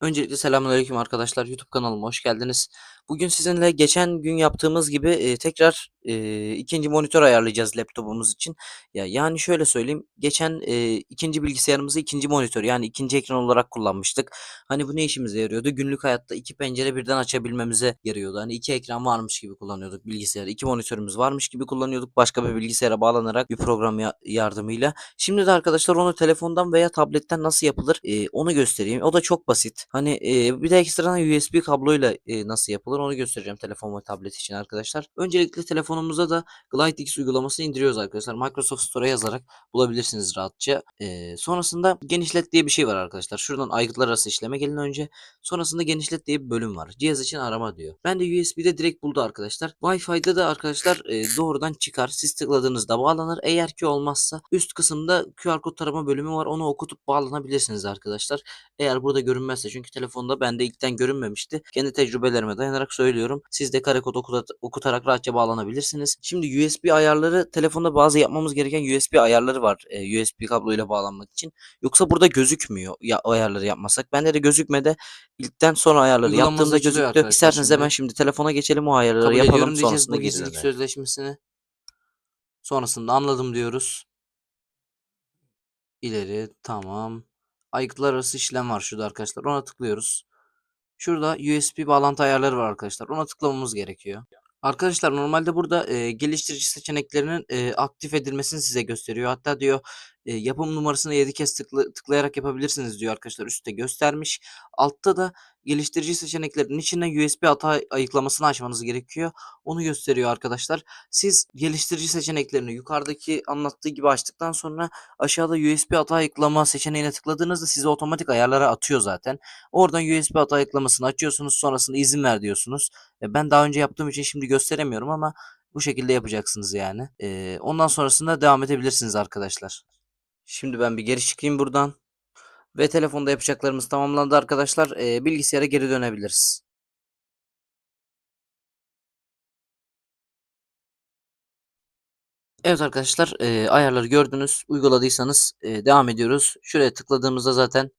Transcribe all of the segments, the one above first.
Öncelikle selamünaleyküm arkadaşlar. YouTube kanalıma hoş geldiniz. Bugün sizinle geçen gün yaptığımız gibi e, tekrar e, ikinci monitör ayarlayacağız laptopumuz için. Ya yani şöyle söyleyeyim. Geçen e, ikinci bilgisayarımızı ikinci monitör yani ikinci ekran olarak kullanmıştık. Hani bu ne işimize yarıyordu? Günlük hayatta iki pencere birden açabilmemize yarıyordu. Hani iki ekran varmış gibi kullanıyorduk bilgisayarı. iki monitörümüz varmış gibi kullanıyorduk. Başka bir bilgisayara bağlanarak bir program ya- yardımıyla. Şimdi de arkadaşlar onu telefondan veya tabletten nasıl yapılır e, onu göstereyim. O da çok basit. Hani e, bir de ekstradan USB kabloyla e, nasıl yapılır onu göstereceğim telefon ve tablet için arkadaşlar. Öncelikle telefonumuza da GlideX uygulamasını indiriyoruz arkadaşlar. Microsoft Store'a yazarak bulabilirsiniz rahatça. E, sonrasında genişlet diye bir şey var arkadaşlar. Şuradan aygıtlar arası işleme gelin önce. Sonrasında genişlet diye bir bölüm var. Cihaz için arama diyor. Ben de USB'de direkt buldu arkadaşlar. Wi-Fi'de de arkadaşlar e, doğrudan çıkar. Siz tıkladığınızda bağlanır. Eğer ki olmazsa üst kısımda QR kod tarama bölümü var. Onu okutup bağlanabilirsiniz arkadaşlar. Eğer burada görünmezse çünkü telefonda bende ilkten görünmemişti. Kendi tecrübelerime dayanarak söylüyorum. Siz de kare kod okutarak rahatça bağlanabilirsiniz. Şimdi USB ayarları telefonda bazı yapmamız gereken USB ayarları var. e, USB kabloyla bağlanmak için. Yoksa burada gözükmüyor ya, ayarları yapmasak. Bende de gözükmede ilkten sonra ayarları Uygulamamız yaptığımda gözüktü. İsterseniz hemen şimdi. telefona geçelim o ayarları Kabul yapalım sonrasında dönelim. sözleşmesini. Sonrasında anladım diyoruz. İleri tamam. Aygıtlar arası işlem var şurada arkadaşlar. Ona tıklıyoruz. Şurada USB bağlantı ayarları var arkadaşlar. Ona tıklamamız gerekiyor. Arkadaşlar normalde burada e, geliştirici seçeneklerinin e, aktif edilmesini size gösteriyor. Hatta diyor e, yapım numarasını 7 kez tıkla- tıklayarak yapabilirsiniz diyor arkadaşlar. Üstte göstermiş. Altta da geliştirici seçeneklerinin içinden USB hata ayıklamasını açmanız gerekiyor. Onu gösteriyor arkadaşlar. Siz geliştirici seçeneklerini yukarıdaki anlattığı gibi açtıktan sonra aşağıda USB hata ayıklama seçeneğine tıkladığınızda sizi otomatik ayarlara atıyor zaten. Oradan USB hata ayıklamasını açıyorsunuz. Sonrasında izin ver diyorsunuz. E, ben daha önce yaptığım için şimdi gösteremiyorum ama bu şekilde yapacaksınız yani. E, ondan sonrasında devam edebilirsiniz arkadaşlar. Şimdi ben bir geri çıkayım buradan. Ve telefonda yapacaklarımız tamamlandı arkadaşlar. E, bilgisayara geri dönebiliriz. Evet arkadaşlar e, ayarları gördünüz. Uyguladıysanız e, devam ediyoruz. Şuraya tıkladığımızda zaten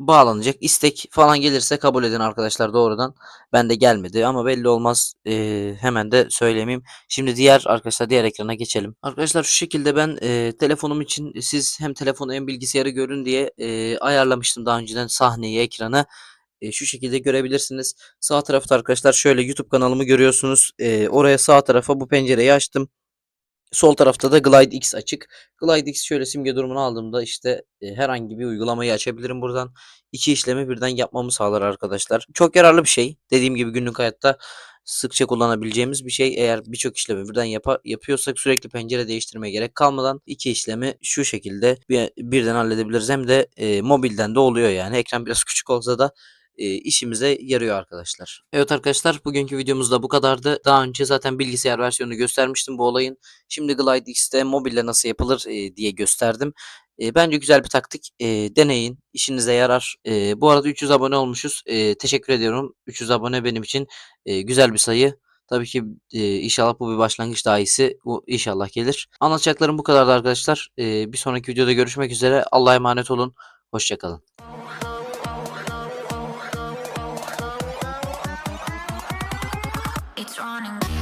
bağlanacak. İstek falan gelirse kabul edin arkadaşlar doğrudan. Bende gelmedi ama belli olmaz. Ee, hemen de söylemeyeyim. Şimdi diğer arkadaşlar diğer ekrana geçelim. Arkadaşlar şu şekilde ben e, telefonum için siz hem telefonu hem bilgisayarı görün diye e, ayarlamıştım daha önceden sahneyi, ekranı. E, şu şekilde görebilirsiniz. Sağ tarafta arkadaşlar şöyle YouTube kanalımı görüyorsunuz. E, oraya sağ tarafa bu pencereyi açtım. Sol tarafta da Glide X açık. Glide X şöyle simge durumunu aldığımda işte e, herhangi bir uygulamayı açabilirim buradan. İki işlemi birden yapmamı sağlar arkadaşlar. Çok yararlı bir şey. Dediğim gibi günlük hayatta sıkça kullanabileceğimiz bir şey. Eğer birçok işlemi birden yapa- yapıyorsak sürekli pencere değiştirmeye gerek kalmadan iki işlemi şu şekilde bir, birden halledebiliriz. Hem de e, mobilden de oluyor yani. Ekran biraz küçük olsa da e, işimize yarıyor arkadaşlar. Evet arkadaşlar bugünkü videomuz da bu kadardı. Daha önce zaten bilgisayar versiyonunu göstermiştim bu olayın. Şimdi Glide X'te mobille nasıl yapılır e, diye gösterdim. E, bence güzel bir taktik. E, deneyin. işinize yarar. E, bu arada 300 abone olmuşuz. E, teşekkür ediyorum. 300 abone benim için e, güzel bir sayı. Tabii ki e, inşallah bu bir başlangıç daha iyisi. Bu inşallah gelir. Anlatacaklarım bu kadardı arkadaşlar. E, bir sonraki videoda görüşmek üzere. Allah'a emanet olun. Hoşçakalın. running.